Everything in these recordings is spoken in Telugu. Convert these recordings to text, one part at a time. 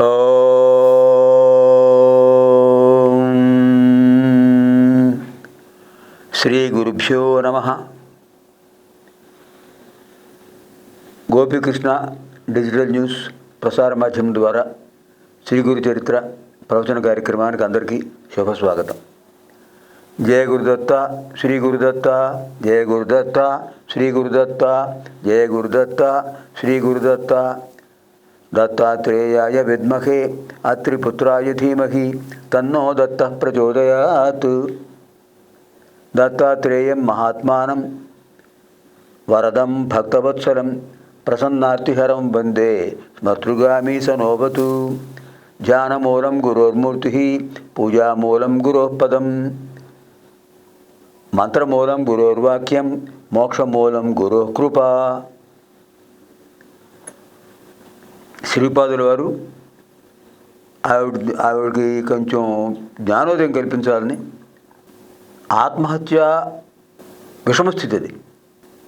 శ్రీ గురుభ్యో నమ. గోపీకృష్ణ డిజిటల్ న్యూస్ ప్రసార మాధ్యమం ద్వారా శ్రీ గురు చరిత్ర ప్రవచన కార్యక్రమానికి అందరికీ శుభస్వాగతం. జయ గురుదత్త శ్రీ గురుదత్త జయ గురుదత్త శ్రీ గురుదత్త జయ గురుదత్త శ్రీ గురుదత్త. దత్తాత్రేయాయ విద్మహే అత్రిపుత్రాయ ధీమహి తన్నో దత్త ప్రచోదయాత్ దత్తాత్రేయం మహాత్మానం వరదం భక్తవత్సలం ప్రసన్నార్తిహరం వందే స్మతృగామి సనోవతు ధ్యానమూలం గురోర్మూర్తి పూజామూలం గురోపదం మంత్రమూలం గురోర్వాక్యం మోక్షమూలం గురో శ్రీపాదుల వారు ఆవిడ ఆవిడకి కొంచెం జ్ఞానోదయం కల్పించాలని ఆత్మహత్య విషమస్థితి అది.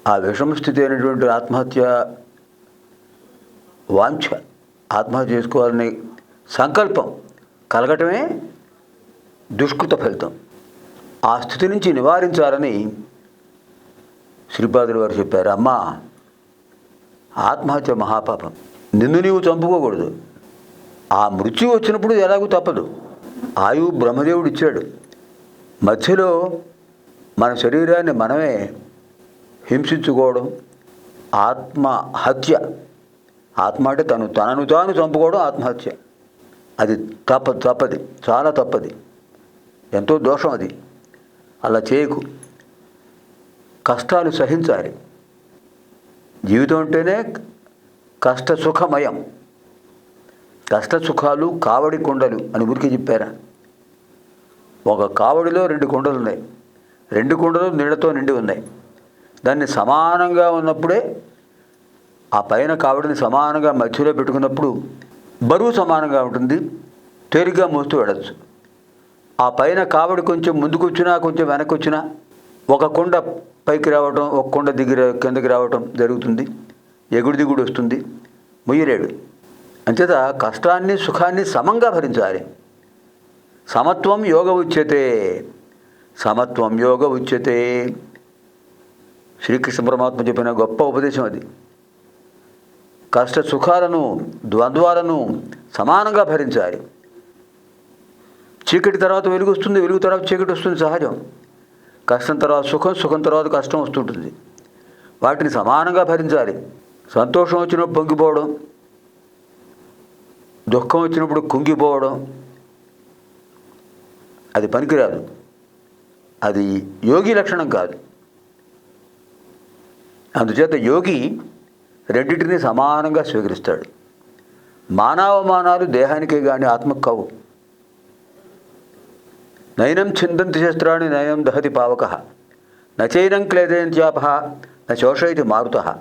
ఆ విషమస్థితి అయినటువంటి ఆత్మహత్య వాంఛ ఆత్మహత్య చేసుకోవాలని సంకల్పం కలగటమే దుష్కృత ఫలితం. ఆ స్థితి నుంచి నివారించాలని శ్రీపాదులు వారు చెప్పారు. అమ్మా ఆత్మహత్య మహాపాపం. నిన్ను నీవు చంపుకోకూడదు. ఆ మృత్యు వచ్చినప్పుడు ఎలాగూ తప్పదు. ఆయువు బ్రహ్మదేవుడు ఇచ్చాడు. మధ్యలో మన శరీరాన్ని మనమే హింసించుకోవడం ఆత్మహత్య. ఆత్మ అంటే తను తనను తాను చంపుకోవడం ఆత్మహత్య. అది తప్పదు తప్పది చాలా తప్పది. ఎంతో దోషం అది. అలా చేయకు. కష్టాలు సహించాలి. జీవితం అంటేనే కష్ట సుఖమయం కష్ట సుఖాలు కావడి కుండలు అని ఊరికి చెప్పారా? ఒక కావడిలో రెండు కుండలు ఉన్నాయి రెండు కుండలు నీళ్ళతో నిండి ఉన్నాయి. దాన్ని సమానంగా ఉన్నప్పుడే ఆ పైన కావడిని సమానంగా మధ్యలో పెట్టుకున్నప్పుడు బరువు సమానంగా ఉంటుంది. తేలిగ్గా మోస్తూ వెళ్ళచ్చు. ఆ పైన కావడి కొంచెం ముందుకు వచ్చినా కొంచెం వెనక్కి వచ్చినా ఒక కొండ పైకి రావటం ఒక కొండ దిగి కిందకి రావటం జరుగుతుంది. ఎగుడు దిగుడు వస్తుంది ముయ్యలేడు. అంచేత కష్టాన్ని సుఖాన్ని సమంగా భరించాలి. సమత్వం యోగ ఉచ్యతే. సమత్వం యోగ ఉచ్యతే. శ్రీకృష్ణ పరమాత్మ చెప్పిన గొప్ప ఉపదేశం అది. కష్ట సుఖాలను ద్వంద్వాలను సమానంగా భరించాలి. చీకటి తర్వాత వెలుగు వస్తుంది వెలుగు తర్వాత చీకటి వస్తుంది సహజం. కష్టం తర్వాత సుఖం సుఖం తర్వాత కష్టం వస్తుంటుంది. వాటిని సమానంగా భరించాలి. సంతోషం వచ్చినప్పుడు పొంగిపోవడం దుఃఖం వచ్చినప్పుడు కుంగిపోవడం అది పనికిరాదు. అది యోగి లక్షణం కాదు. అందుచేత యోగి రెండింటిని సమానంగా స్వీకరిస్తాడు. మానవమానాలు దేహానికే కానీ ఆత్మకు కావు. నయనం చిందంతి శస్త్రాన్ని నయనం దహతి పావక. నచైనం క్లేదయంత్యాప నోషయతి మారుత.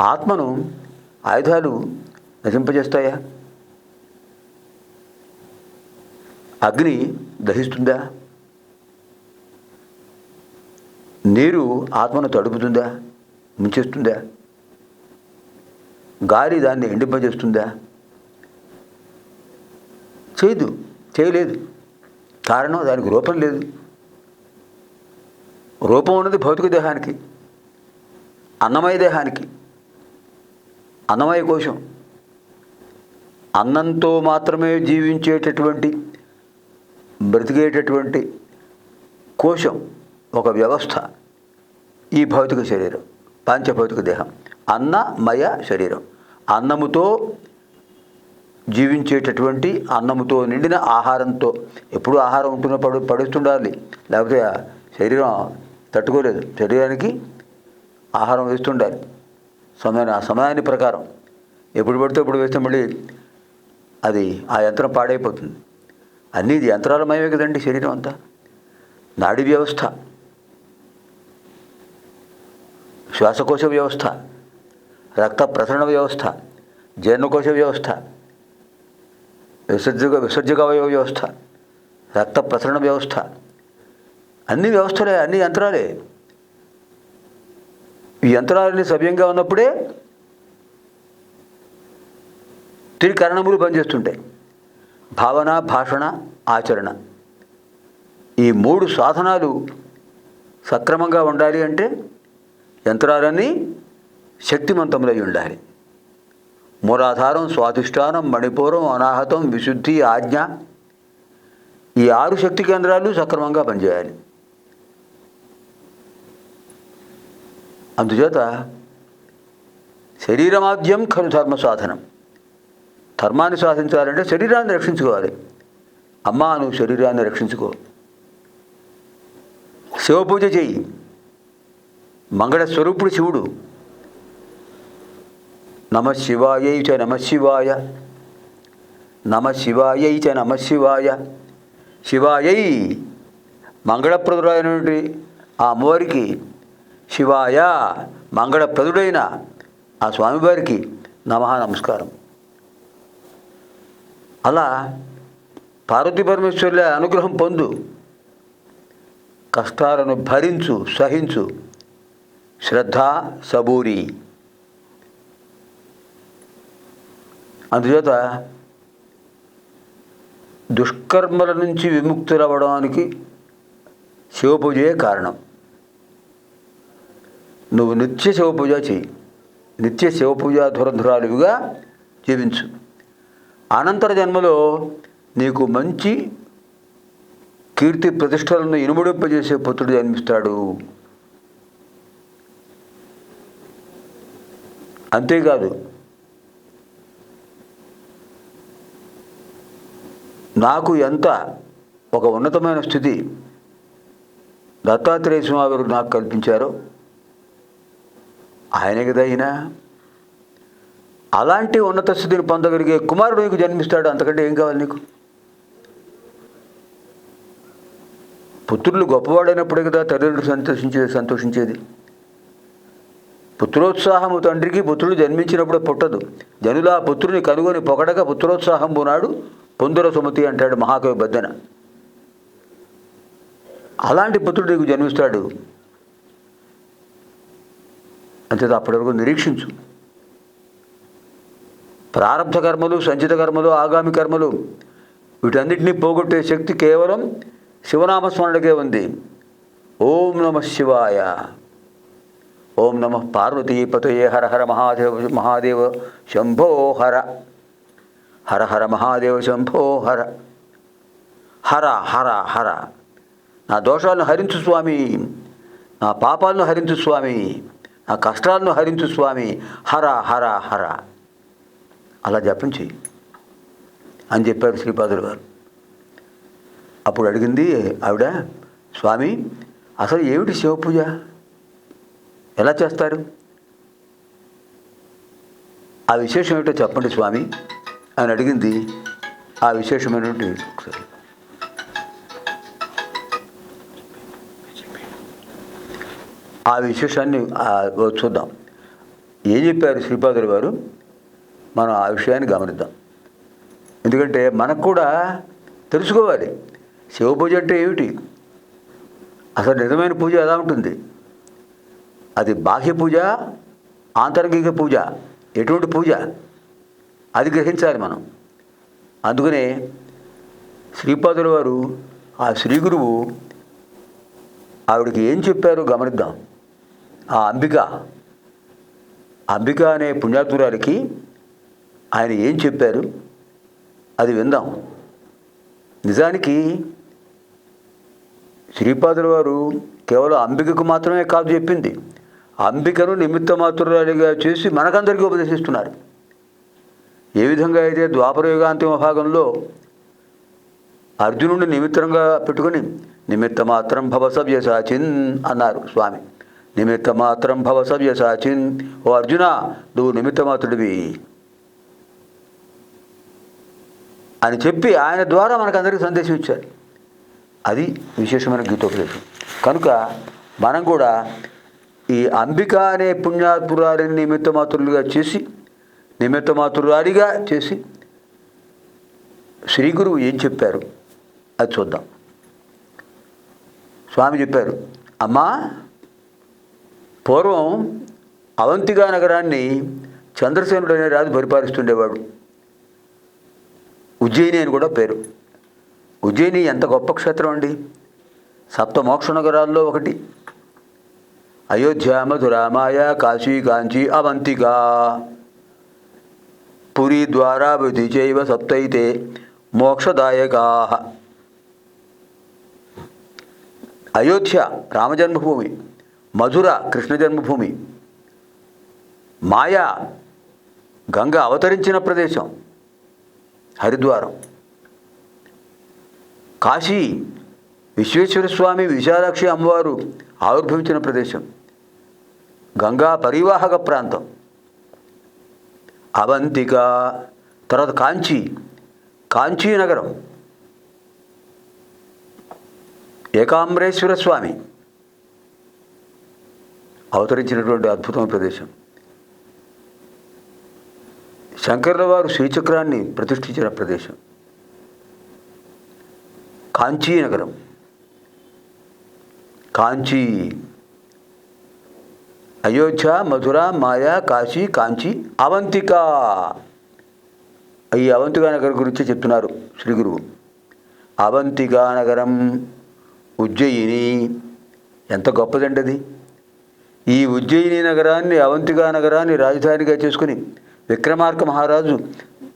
ఆత్మను ఆయుధాలు నశింపజేస్తాయా? అగ్ని దహిస్తుందా? నీరు ఆత్మను తడుపుతుందా? ముంచేస్తుందా? గాలి దాన్ని ఎండింపజేస్తుందా? చేయదు చేయలేదు. కారణం దానికి రూపం లేదు. రూపం ఉన్నది భౌతిక దేహానికి అన్నమయ దేహానికి. అన్నమయ కోశం. అన్నంతో మాత్రమే జీవించేటటువంటి బ్రతికేటటువంటి కోశం ఒక వ్యవస్థ. ఈ భౌతిక శరీరం పంచభౌతిక దేహం. అన్నమయ శరీరం. అన్నముతో జీవించేటటువంటి అన్నముతో నిండిన ఆహారంతో. ఎప్పుడు ఆహారం ఉంటున్న పడు పడుస్తుండాలి. లేకపోతే శరీరం తట్టుకోలేదు. శరీరానికి ఆహారం వేస్తుండాలి. సమయాన్ని ఆ సమయాన్ని ప్రకారం ఎప్పుడు పడితే ఇప్పుడు వేస్తే మళ్ళీ అది ఆ యంత్రం పాడైపోతుంది. అన్నీ ఇది యంత్రాలమయమే కదండి శరీరం అంతా. నాడి వ్యవస్థ. శ్వాసకోశ వ్యవస్థ. రక్త ప్రసరణ వ్యవస్థ. జీర్ణకోశ వ్యవస్థ. విసర్జక విసర్జక అవయవ వ్యవస్థ. రక్త ప్రసరణ వ్యవస్థ. అన్ని వ్యవస్థలే అన్ని యంత్రాలే. ఈ యంత్రాలన్నీ సవ్యంగా ఉన్నప్పుడే త్రికరణములు పనిచేస్తుంటాయి. భావన భాషణ ఆచరణ. ఈ మూడు సాధనాలు సక్రమంగా ఉండాలి అంటే యంత్రాలన్నీ శక్తిమంతములై ఉండాలి. మూలాధారం స్వాధిష్టానం మణిపూరం అనాహతం విశుద్ధి ఆజ్ఞ ఈ ఆరు శక్తి కేంద్రాలు సక్రమంగా పనిచేయాలి. అందుచేత శరీరమాద్యం ఖలు ధర్మ సాధనం ధర్మాన్ని సాధించాలంటే శరీరాన్ని రక్షించుకోవాలి. అమ్మా నువ్వు శరీరాన్ని రక్షించుకో. శివపూజ చెయ్యి మంగళ స్వరూపుడు శివుడు. నమ శివాయై చ నమ శివాయ. నమ శివాయై చ నమ శివాయ. శివాయై మంగళప్రదుడైనటువంటి ఆ అమ్మవారికి శివాయ మంగళప్రదుడైన ఆ స్వామివారికి నమ నమస్కారం అలా పార్వతీ పరమేశ్వరుల అనుగ్రహం పొందు కష్టాలను భరించు సహించు శ్రద్ధ సబూరి. అందుచేత దుష్కర్మల నుంచి విముక్తులవ్వడానికి శివపూజయే కారణం. నువ్వు నిత్య శివపూజ చెయ్యి. నిత్య శివపూజ ధురధురాలుగా జీవించు. అనంతర జన్మలో నీకు మంచి కీర్తి ప్రతిష్టలను ఇనుముడింపజేసే పుత్రుడు జన్మిస్తాడు. అంతేకాదు నాకు ఎంత ఒక ఉన్నతమైన స్థితి దత్తాత్రేయ స్వామి నాకు కల్పించారో ఆయన కదా అయిన అలాంటి ఉన్నత స్థితిని పొందగలిగే కుమారుడు నీకు జన్మిస్తాడు. అంతకంటే ఏం కావాలి నీకు? పుత్రులు గొప్పవాడైనప్పుడే కదా తల్లిదండ్రులు సంతోషించేది సంతోషించేది. పుత్రోత్సాహము తండ్రికి పుత్రుడు జన్మించినప్పుడు పుట్టదు. జనులా పుత్రుని కనుగొని పొగడగా పుత్రోత్సాహం పోనాడు. పొందుర సుమతి అంటాడు మహాకవి బద్దెన. అలాంటి పుత్రుడు నీకు జన్మిస్తాడు. అంతే అప్పటి వరకు నిరీక్షించు. ప్రారంభ కర్మలు సంచిత కర్మలు ఆగామి కర్మలు వీటన్నిటినీ పోగొట్టే శక్తి కేవలం శివనామస్మరణకే ఉంది. ఓం నమ శివాయ. ఓం నమ పార్వతీపతయే హర హర మహాదేవ మహాదేవ శంభో హర. హర హర మహాదేవ శంభో హర. హర హర హర. నా దోషాలను హరించు స్వామి. నా పాపాలను హరించు స్వామి. ఆ కష్టాలను హరించు స్వామి. హర హర హర. అలా జపం చెయ్యి అని చెప్పారు శ్రీపాదులు గారు. అప్పుడు అడిగింది ఆవిడ స్వామి అసలు ఏమిటి శివపూజ ఎలా చేస్తారు? ఆ విశేషం ఏమిటో చెప్పండి స్వామి. అని అడిగింది. ఆ విశేషమైనటువంటి ఒకసారి ఆ విశేషాన్ని చూద్దాం. ఏం చెప్పారు శ్రీపాదులు గారు? మనం ఆ విషయాన్ని గమనిద్దాం. ఎందుకంటే మనకు కూడా తెలుసుకోవాలి. శివ పూజ అంటే ఏమిటి? అసలు నిజమైన పూజ ఎలా ఉంటుంది? అది బాహ్య పూజ ఆంతరంగిక పూజ ఎటువంటి పూజ? అది గ్రహించాలి మనం. అందుకనే శ్రీపాదుల వారు ఆ శ్రీ గురువు ఆవిడకి ఏం చెప్పారో గమనిద్దాం. ఆ అంబిక. అంబిక అనే పుణ్యాతురాలికి ఆయన ఏం చెప్పారు? అది విందాం. నిజానికి శ్రీపాదుల వారు కేవలం అంబికకు మాత్రమే కాదు చెప్పింది. అంబికను నిమిత్త మాత్రురాలిగా చేసి మనకందరికీ ఉపదేశిస్తున్నారు. ఏ విధంగా అయితే ద్వాపరయుగాంతిమ భాగంలో అర్జునుడిని నిమిత్తంగా పెట్టుకొని నిమిత్త మాత్రం భవ సవ్యసాచిన్ అన్నారు స్వామి. నిమిత్త మాత్రం భవ సవ్యసాచిన్ ఓ అర్జున నువ్వు నిమిత్త మాత్రుడివి అని చెప్పి ఆయన ద్వారా మనకందరికీ సందేశం ఇచ్చారు. అది విశేషమైన గీతోపదేశం. కనుక మనం కూడా ఈ అంబిక అనే పుణ్యాత్మురాలిని నిమిత్తమాతులుగా చేసి నిమిత్తమాతురాలిగా చేసి శ్రీ గురువు ఏం చెప్పారు? అది చూద్దాం. స్వామి చెప్పారు అమ్మా పూర్వం అవంతిగా నగరాన్ని చంద్రసేనుడు అనే రాజు పరిపాలిస్తుండేవాడు. ఉజ్జయిని అని కూడా పేరు. ఉజ్జయిని ఎంత గొప్ప క్షేత్రం అండి. సప్త మోక్ష నగరాల్లో ఒకటి. అయోధ్య మధురామాయ కాశీ కాంచి అవంతిగా పురి ద్వారాభృతి చైవ సప్తైతే మోక్షదాయకా. అయోధ్య రామజన్మభూమి మధుర కృష్ణ జన్మభూమి. మాయా గంగ అవతరించిన ప్రదేశం. హరిద్వారం. కాశీ విశ్వేశ్వర స్వామి విశాలాక్షి అమ్మవారు ఆవిర్భవించిన ప్రదేశం. గంగా పరివాహక ప్రాంతం. అవంతిక తర్వాత కాంచీ కాంచీ నగరం. ఏకాంబరేశ్వర స్వామి. అవతరించినటువంటి అద్భుతమైన ప్రదేశం. శంకర్ల వారు శ్రీచక్రాన్ని ప్రతిష్ఠించిన ప్రదేశం. కాంచీ నగరం. కాంచీ. అయోధ్య మధుర మాయా కాశీ కాంచీ అవంతిక. ఈ అవంతికా నగరం గురించి చెప్తున్నారు శ్రీ గురువు. అవంతికా నగరం ఉజ్జయిని. ఎంత గొప్పదండి అది ఈ ఉజ్జయిని నగరాన్ని అవంతిగా నగరాన్ని రాజధానిగా చేసుకుని విక్రమార్క మహారాజు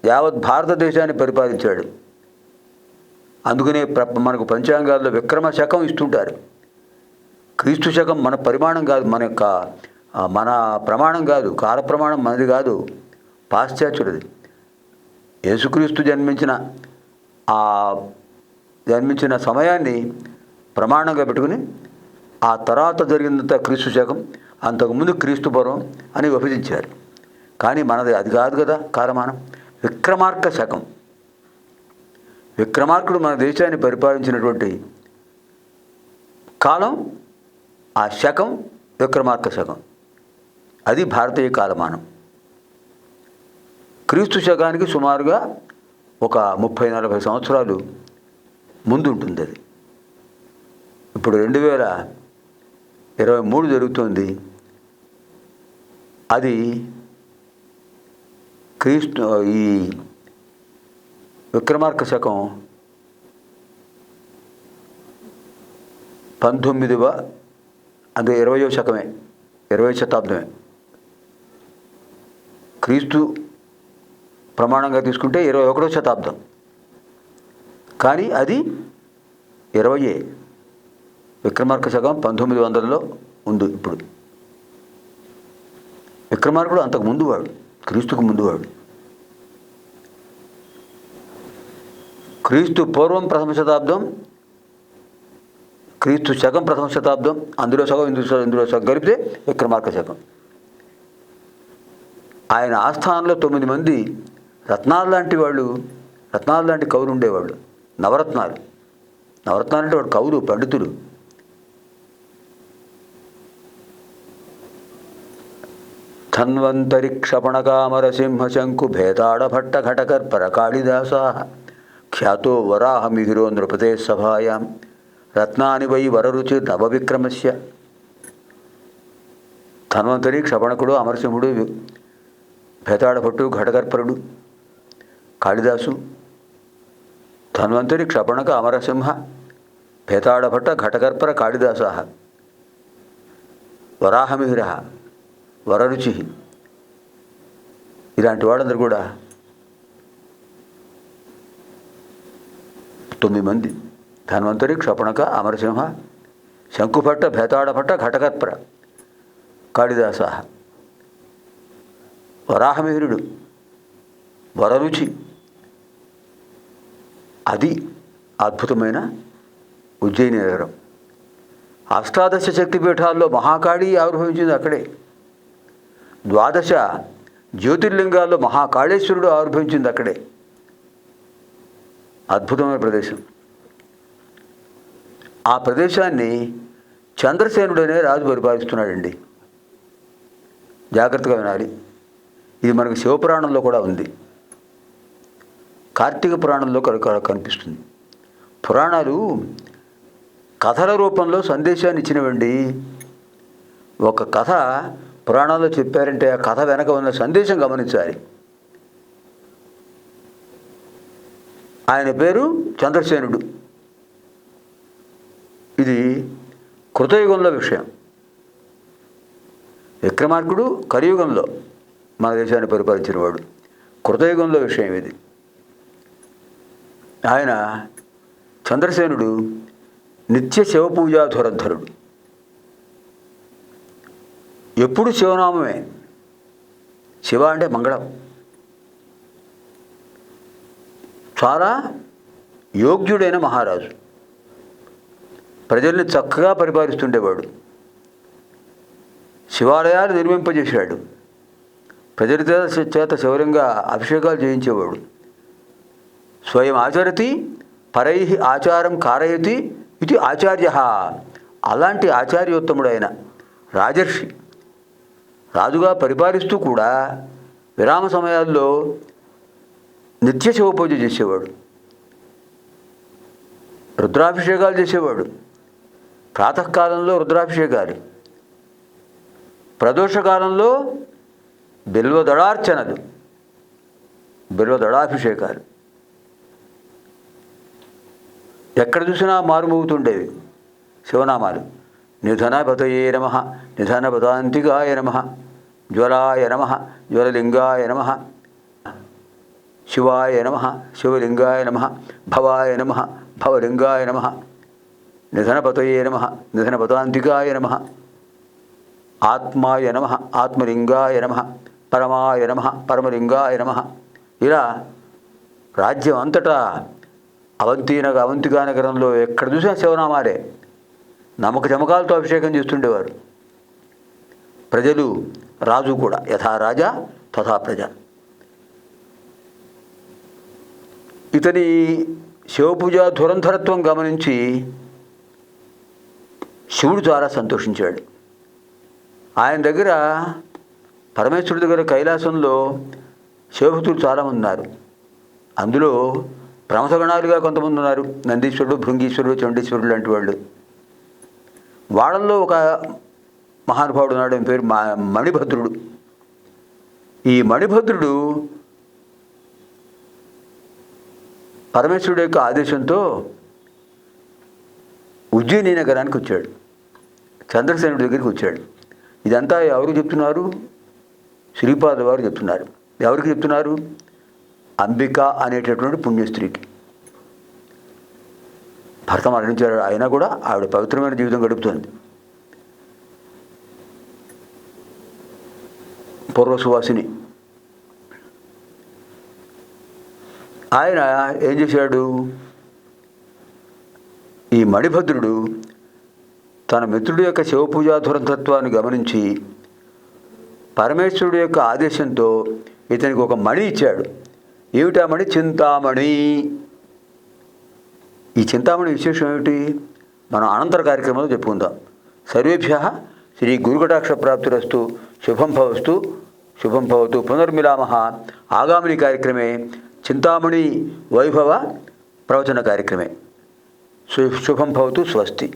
యావత్ భారతదేశాన్ని పరిపాలించాడు. అందుకనే ప్ర మనకు పంచాంగాల్లో విక్రమ శకం ఇస్తుంటారు. క్రీస్తు శకం మన పరిమాణం కాదు మన యొక్క మన ప్రమాణం కాదు కాల ప్రమాణం మనది కాదు పాశ్చాత్యుడిది. యేసుక్రీస్తు జన్మించిన ఆ జన్మించిన సమయాన్ని ప్రమాణంగా పెట్టుకుని ఆ తర్వాత జరిగినంత క్రీస్తు శకం అంతకుముందు క్రీస్తు పరం అని విభజించారు. కానీ మనది అది కాదు కదా కాలమానం. విక్రమార్క శకం. విక్రమార్కుడు మన దేశాన్ని పరిపాలించినటువంటి కాలం ఆ శకం విక్రమార్క శకం. అది భారతీయ కాలమానం. క్రీస్తు శకానికి సుమారుగా ఒక ముప్పై నలభై సంవత్సరాలు ముందు ఉంటుంది అది. ఇప్పుడు రెండు వేల ఇరవై మూడు జరుగుతుంది. అది క్రీస్తు ఈ విక్రమార్క శకం పంతొమ్మిదవ అది ఇరవయో శకమే ఇరవై శతాబ్దమే. క్రీస్తు ప్రమాణంగా తీసుకుంటే ఇరవై ఒకటో శతాబ్దం. కానీ అది ఇరవయే. విక్రమార్క శకం పంతొమ్మిది వందలలో ఉంది ఇప్పుడు. విక్రమార్కుడు అంతకు ముందు వాడు క్రీస్తుకు ముందు వాడు క్రీస్తు పూర్వం ప్రథమ శతాబ్దం క్రీస్తు శకం ప్రథమ శతాబ్దం అందులో సగం ఇందులో ఇందులో సగం గడిపితే విక్రమార్క శకం ఆయన ఆస్థానంలో తొమ్మిది మంది రత్నాలు లాంటి వాళ్ళు రత్నాలు లాంటి కవులు ఉండేవాళ్ళు. నవరత్నాలు. నవరత్నాలు అంటే వాడు కవులు పండితులు. ధన్వంతరి క్షపణకామర సింహ శంకు భేతాడ ఖ్యాతో వరాహమిహిరో నృపతే సభాయాం రత్నాని వై వరరుచి నవవిక్రమస్య ధన్వంతరి క్షపణకుడు అమరసింహుడు భేతాడభట్టు ఘటకర్పరుడు కాళిదాసు ధన్వంతరి క్షపణక అమరసింహ భేతాడభట్ట ఘటకర్పర కాళిదాస వరాహమిహిర వరరుచి. ఇలాంటి వాళ్ళందరూ కూడా తొమ్మిది మంది. ధన్వంతరి క్షపణక అమరసింహ శంకుభట్ట భేతాడభట్ట ఘటకర్పర కాళిదాస. వరాహమిహిరుడు వరరుచి. అది అద్భుతమైన ఉజ్జయిని నగరం. అష్టాదశ శక్తిపీఠాల్లో మహాకాళి ఆవిర్భవించింది అక్కడే. ద్వాదశ జ్యోతిర్లింగాల్లో మహాకాళేశ్వరుడు ఆవిర్భవించింది అక్కడే. అద్భుతమైన ప్రదేశం. ఆ ప్రదేశాన్ని చంద్రసేనుడనే రాజు పరిపాలిస్తున్నాడండి. జాగ్రత్తగా వినాలి. ఇది మనకు శివపురాణంలో కూడా ఉంది. కార్తీక పురాణంలో కనుక కనిపిస్తుంది. పురాణాలు కథల రూపంలో సందేశాన్ని ఇచ్చినవండి. ఒక కథ పురాణాల్లో చెప్పారంటే ఆ కథ వెనక ఉన్న సందేశం గమనించాలి. ఆయన పేరు చంద్రసేనుడు ఇది కృతయుగంలో విషయం. విక్రమార్కుడు కలియుగంలో మన దేశాన్ని పరిపాలించిన వాడు కృతయుగంలో విషయం ఇది. ఆయన చంద్రసేనుడు నిత్య శివపూజా ధురంధరుడు ఎప్పుడు శివనామమే? శివ అంటే మంగళం. చాలా యోగ్యుడైన మహారాజు. ప్రజల్ని చక్కగా పరిపాలిస్తుండేవాడు. శివాలయాలు నిర్మింపజేశాడు. ప్రజల చేత చేత శౌర్యంగా అభిషేకాలు చేయించేవాడు. స్వయం ఆచరతి పరై ఆచారం కారయతి ఇది ఆచార్య. అలాంటి ఆచార్యోత్తముడైన రాజర్షి రాజుగా పరిపాలిస్తూ కూడా విరామ సమయాల్లో నిత్య శివపూజ చేసేవాడు. రుద్రాభిషేకాలు చేసేవాడు. ప్రాతకాలంలో రుద్రాభిషేకాలు. ప్రదోషకాలంలో బిల్వదళార్చనలు. బిల్వదళాభిషేకాలు. ఎక్కడ చూసినా మారుమోగుతుండేవి శివనామాలు. నిధనపతయే నమ నిధనపదాంతికాయ నమ జ్వరాయ నమ జ్వరలింగాయ నమ శివాయ నమ శివలింగాయ నమ భవాయ నమ భవలింగాయ నమ నిధనపతయే నమ నిధనపదాంతికాయ నమ ఆత్మాయ నమ ఆత్మలింగాయ నమ పరమాయ నమ పరమలింగాయ నమ. ఇలా రాజ్యం అంతటా అవంతినగ అవంతిగా నగరంలో ఎక్కడ చూసినా శివనామాలే. నమక చమకాలతో అభిషేకం చేస్తుండేవారు. ప్రజలు రాజు కూడా యథా రాజా తథా ప్రజ. ఇతని శివపూజ ధురంధరత్వం గమనించి శివుడు చాలా సంతోషించాడు. ఆయన దగ్గర పరమేశ్వరుడి దగ్గర కైలాసంలో శివభక్తులు చాలామంది ఉన్నారు అందులో ప్రమసగణాలుగా కొంతమంది ఉన్నారు నందీశ్వరుడు భృంగీశ్వరుడు చండీశ్వరుడు లాంటి వాళ్ళు. వాళ్ళల్లో ఒక మహానుభావుడు ఉన్నాడు ఆయన పేరు మా- మణిభద్రుడు. ఈ మణిభద్రుడు పరమేశ్వరుడు యొక్క ఆదేశంతో ఉజ్జయిని నగరానికి వచ్చాడు. చంద్రసేనుడి దగ్గరికి వచ్చాడు. ఇదంతా ఎవరు చెప్తున్నారు? శ్రీపాద వారు చెప్తున్నారు. ఎవరికి చెప్తున్నారు? అంబిక అనేటటువంటి పుణ్యస్త్రీకి. భర్త మరణించాడు అయినా కూడా ఆవిడ పవిత్రమైన జీవితం గడుపుతుంది. పూర్వసువాసిని. ఆయన ఏం చేశాడు? ఈ మణిభద్రుడు తన మిత్రుడి యొక్క శివపూజాధురంతత్వాన్ని గమనించి పరమేశ్వరుడు యొక్క ఆదేశంతో ఇతనికి ఒక మణి ఇచ్చాడు. ఏమిటా మణి? చింతామణి. ఈ చింతామణి విశేషం ఏమిటి? మనం అనంతర కార్యక్రమంలో చెప్పుకుందాం. సర్వేభ్య శ్రీ గురుకటాక్ష ప్రాప్తిరస్తు శుభం భవస్తు శుభం భవతు పునర్మిలామ ఆగామిని కార్యక్రమే చింతామణి వైభవ ప్రవచన కార్యక్రమే. శుభం భవతు స్వస్తి.